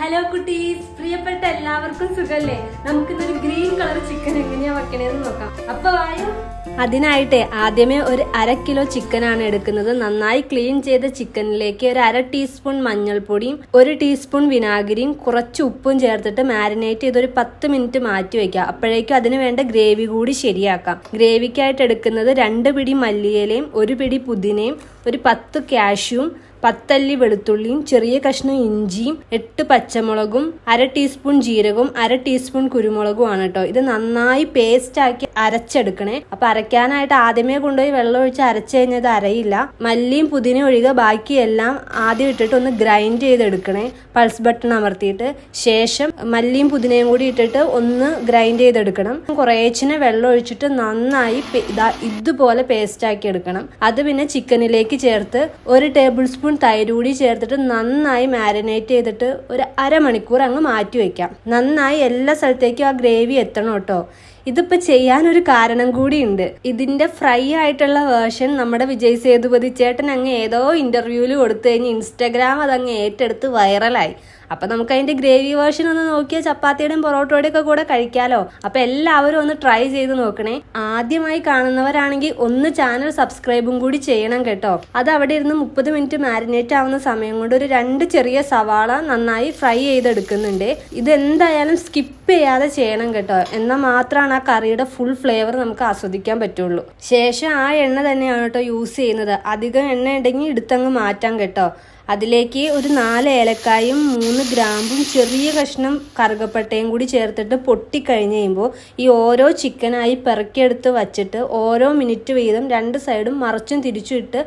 Hello കുട്ടീസ്. പ്രിയപ്പെട്ട എല്ലാവർക്കും സുഖല്ലേ? നമുക്കിന്നൊരു ഗ്രീൻ കളർ ചിക്കൻ എങ്ങനെയാ വെക്കണേന്ന് നോക്കാം. അപ്പൊ വായോ? അതിനായിട്ട് ആദ്യമേ ഒരു അര കിലോ ചിക്കൻ ആണ് എടുക്കുന്നത്. നന്നായി ക്ലീൻ ചെയ്ത ചിക്കനിലേക്ക് ഒരു അര ടീസ്പൂൺ മഞ്ഞൾപ്പൊടിയും ഒരു ടീസ്പൂൺ വിനാഗിരിയും കുറച്ച് ഉപ്പും ചേർത്തിട്ട് മാരിനേറ്റ് ചെയ്ത് ഒരു പത്ത് മിനിറ്റ് മാറ്റി വെക്കാം അപ്പോഴേക്കും അതിന് വേണ്ട ഗ്രേവി കൂടി ശരിയാക്കാം. ഗ്രേവിക്കായിട്ട് എടുക്കുന്നത് രണ്ട് പിടി മല്ലിയിലയും ഒരു പിടി പുതിനയും ഒരു പത്ത് കാഷ്യൂം പത്തല്ലി വെളുത്തുള്ളിയും ചെറിയ കഷ്ണം ഇഞ്ചിയും എട്ട് പച്ചമുളകും അര ടീസ്പൂൺ ജീരകവും അര ടീസ്പൂൺ കുരുമുളകും ആണ് കേട്ടോ ഇത് നന്നായി പേസ്റ്റ് ആക്കി അരച്ചെടുക്കണേ. അപ്പൊ അരയ്ക്കാനായിട്ട് ആദ്യമേ കൊണ്ടുപോയി വെള്ളം ഒഴിച്ച് അരച്ചു കഴിഞ്ഞത് അരയില്ല. മല്ലിയും പുതിനയും ഒഴികെ ബാക്കിയെല്ലാം ആദ്യം ഇട്ടിട്ട് ഒന്ന് ഗ്രൈൻഡ് ചെയ്തെടുക്കണേ. പൾസ് ബട്ടൺ അമർത്തിയിട്ട് ശേഷം മല്ലിയും പുതിനയും കൂടി ഇട്ടിട്ട് ഒന്ന് ഗ്രൈൻഡ് ചെയ്തെടുക്കണം. കുറേച്ചിനെ വെള്ളം ഒഴിച്ചിട്ട് നന്നായി ഇതുപോലെ പേസ്റ്റ് ആക്കി എടുക്കണം. അത് പിന്നെ ചിക്കനിലേക്ക് ചേർത്ത് ഒരു ടേബിൾ സ്പൂൺ തൈര് കൂടി ചേർത്തിട്ട് നന്നായി മാരിനേറ്റ് ചെയ്തിട്ട് ഒരു അരമണിക്കൂർ അങ്ങ് മാറ്റി വെക്കാം. നന്നായി എല്ലാ സ്ഥലത്തേക്കും ആ ഗ്രേവി എത്തണം കേട്ടോ. ഇതിപ്പോ ചെയ്യാനൊരു കാരണം കൂടിയുണ്ട്. ഇതിന്റെ ഫ്രൈ ആയിട്ടുള്ള വേർഷൻ നമ്മുടെ വിജയ് സേതുപതി ചേട്ടൻ അങ്ങ് ഏതോ ഇന്റർവ്യൂവിൽ കൊടുത്തു കഴിഞ്ഞ് ഇൻസ്റ്റാഗ്രാം അതങ്ങ് ഏറ്റെടുത്ത് വൈറലായി അപ്പൊ നമുക്ക് അതിന്റെ ഗ്രേവി വേർഷൻ ഒന്ന് നോക്കിയാൽ ചപ്പാത്തിയുടെയും പൊറോട്ടയുടെ ഒക്കെ കൂടെ കഴിക്കാലോ. അപ്പൊ എല്ലാവരും ഒന്ന് ട്രൈ ചെയ്ത് നോക്കണേ. ആദ്യമായി കാണുന്നവരാണെങ്കിൽ ഒന്ന് ചാനൽ സബ്സ്ക്രൈബും കൂടി ചെയ്യണം കേട്ടോ. അത് അവിടെ ഇരുന്ന് മുപ്പത് മിനിറ്റ് മാരിനേറ്റ് ആവുന്ന സമയം കൊണ്ട് ഒരു രണ്ട് ചെറിയ സവാള നന്നായി ഫ്രൈ ചെയ്തെടുക്കുന്നുണ്ട്. ഇത് എന്തായാലും സ്കിപ്പ് ചെയ്യാതെ ചെയ്യണം കേട്ടോ. എന്നാൽ മാത്രമാണ് ആ കറിയുടെ ഫുൾ ഫ്ലേവർ നമുക്ക് ആസ്വദിക്കാൻ പറ്റുള്ളൂ. ശേഷം ആ എണ്ണ തന്നെയാണ് കേട്ടോ യൂസ് ചെയ്യുന്നത്. അധികം എണ്ണ ഉണ്ടെങ്കിൽ എടുത്തങ്ങ് മാറ്റാം കേട്ടോ. അതിലേക്ക് ഒരു നാല് ഏലക്കായും മൂന്ന് ഗ്രാമ്പും ചെറിയ കഷ്ണം കറുകപ്പട്ടയും കൂടി ചേർത്തിട്ട് പൊട്ടിക്കഴിഞ്ഞ് കഴിയുമ്പോൾ ഈ ഓരോ ചിക്കനായി പെറുക്കിയെടുത്ത് വച്ചിട്ട് ഓരോ മിനിറ്റ് വീതം രണ്ട് സൈഡും മറിച്ചും തിരിച്ചും ഇട്ട്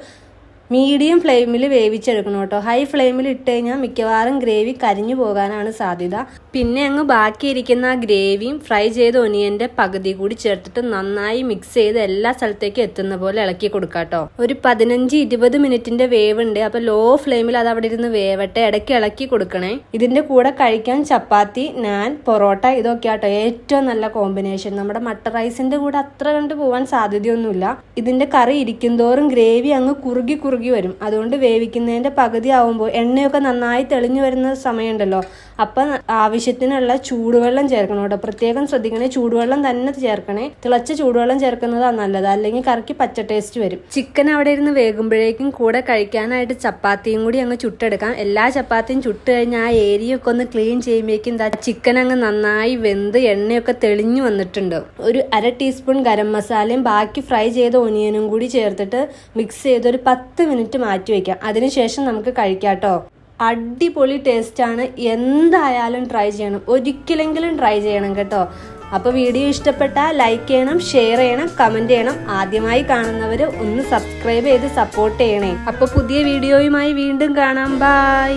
മീഡിയം ഫ്ലെയിമിൽ വേവിച്ചെടുക്കണം കേട്ടോ. ഹൈ ഫ്ലെയിമിൽ ഇട്ട് കഴിഞ്ഞാൽ മിക്കവാറും ഗ്രേവി കരിഞ്ഞു പോകാനാണ് സാധ്യത. പിന്നെ അങ്ങ് ബാക്കിയിരിക്കുന്ന ഗ്രേവിയും ഫ്രൈ ചെയ്ത ഒനിയന്റെ പകുതി കൂടി ചേർത്തിട്ട് നന്നായി മിക്സ് ചെയ്ത് എല്ലാ സ്ഥലത്തേക്കും എത്തുന്ന പോലെ ഇളക്കി കൊടുക്കാം കേട്ടോ. ഒരു പതിനഞ്ച് ഇരുപത് മിനിറ്റിന്റെ വേവ് ഉണ്ട് അപ്പൊ ലോ ഫ്ലെയിമിൽ അത് അവിടെ ഇരുന്ന് വേവട്ടെ. ഇടയ്ക്ക് ഇളക്കി കൊടുക്കണേ. ഇതിന്റെ കൂടെ കഴിക്കാൻ ചപ്പാത്തി നാൻ പൊറോട്ട ഇതൊക്കെ ആട്ടോ. ഏറ്റവും നല്ല കോമ്പിനേഷൻ നമ്മുടെ മട്ടർ റൈസിന്റെ കൂടെ അത്ര കണ്ട് പോവാൻ സാധ്യതയൊന്നുമില്ല. ഇതിന്റെ കറി ഇരിക്കുന്തോറും ഗ്രേവി അങ്ങ് കുറുകി കുറുകി വരും അതുകൊണ്ട് വേവിക്കുന്നതിന്റെ പകുതി ആവുമ്പോൾ എണ്ണയൊക്കെ നന്നായി തെളിഞ്ഞു വരുന്ന സമയമുണ്ടല്ലോ. അപ്പം ആവശ്യത്തിനുള്ള ചൂടുവെള്ളം ചേർക്കണം കേട്ടോ. പ്രത്യേകം ശ്രദ്ധിക്കണേ ചൂടുവെള്ളം തന്നെ ചേർക്കണേ. തിളച്ച ചൂടുവെള്ളം ചേർക്കുന്നതാണ് നല്ലത്. അല്ലെങ്കിൽ കറിക്ക് പച്ച ടേസ്റ്റ് വരും. ചിക്കൻ അവിടെ ഇരുന്ന് വേകുമ്പോഴേക്കും കൂടെ കഴിക്കാനായിട്ട് ചപ്പാത്തിയും കൂടി അങ്ങ് ചുട്ടെടുക്കാം. എല്ലാ ചപ്പാത്തിയും ചുട്ട് കഴിഞ്ഞാൽ ആ ഏരിയ ഒക്കെ ഒന്ന് ക്ലീൻ ചെയ്യുമ്പോഴേക്കും എന്താ ചിക്കൻ അങ്ങ് നന്നായി വെന്ത് എണ്ണയൊക്കെ തെളിഞ്ഞു വന്നിട്ടുണ്ട്. ഒരു അര ടീസ്പൂൺ ഗരം മസാലയും ബാക്കി ഫ്രൈ ചെയ്ത ഒനിയനും കൂടി ചേർത്തിട്ട് മിക്സ് ചെയ്ത് ഒരു പത്ത് മിനിറ്റ് മാറ്റി വയ്ക്കാം അതിനുശേഷം നമുക്ക് കഴിക്കാം കേട്ടോ. അടിപൊളി ടേസ്റ്റാണ്. എന്തായാലും ട്രൈ ചെയ്യണം. ഒരിക്കലെങ്കിലും ട്രൈ ചെയ്യണം കേട്ടോ. അപ്പോൾ വീഡിയോ ഇഷ്ടപ്പെട്ടാൽ ലൈക്ക് ചെയ്യണം ഷെയർ ചെയ്യണം കമന്റ് ചെയ്യണം. ആദ്യമായി കാണുന്നവർ ഒന്ന് സബ്സ്ക്രൈബ് ചെയ്ത് സപ്പോർട്ട് ചെയ്യണേ. അപ്പോൾ പുതിയ വീഡിയോയുമായി വീണ്ടും കാണാം. ബൈ.